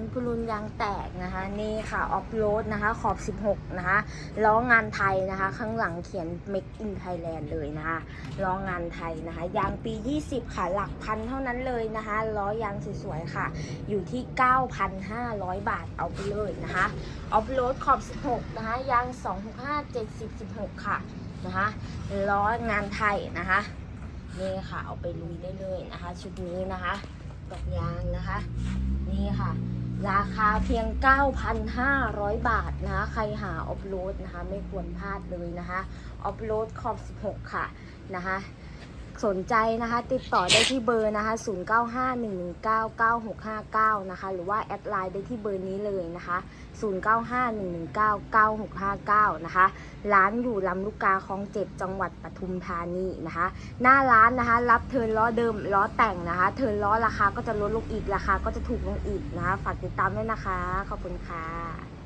านพุรุนยางแตกนะคะนี่ค่ะออฟโรดนะคะขอบ 16 นะคะล้องานไทยนะคะ ข้างหลังเขียน Make in Thailand เลยนะคะล้องานไทยนะคะยางปี 20 ค่ะ หลักพันเท่านั้นเลยนะคะล้อยางสวยๆค่ะ อยู่ที่ 9,500 บาทเอาไปเลยนะคะออฟโรดขอบ 16 นะคะยาง 265 70 16 ค่ะนะคะล้องานไทยนะคะนี่ค่ะเอาไปลุยได้เลยนะคะ ชุดนี้นะคะดอกยางนะคะ นี่ค่ะ ราคาเพียง 9,500 บาทนะคะ ใครหาออฟโรดนะคะ ไม่ควรพลาดเลยนะคะ ออฟโรดขอบ 16 ค่ะนะคะ สนใจนะคะ ติดต่อได้ที่เบอร์นะคะ 0951199659 นะคะ หรือว่าแอดไลน์ได้ที่เบอร์นี้เลยนะคะ 0951199659 นะคะ ร้านอยู่ลำลูกกาคลองเจ็ดจังหวัดปทุมธานีนะคะ หน้าร้านนะคะ รับเทิร์นล้อเดิมล้อแต่งนะคะ เทิร์นล้อราคาก็จะลดลงอีกราคาก็จะถูกลงอีกนะคะ ฝากติดตามด้วยนะคะ ขอบคุณค่ะ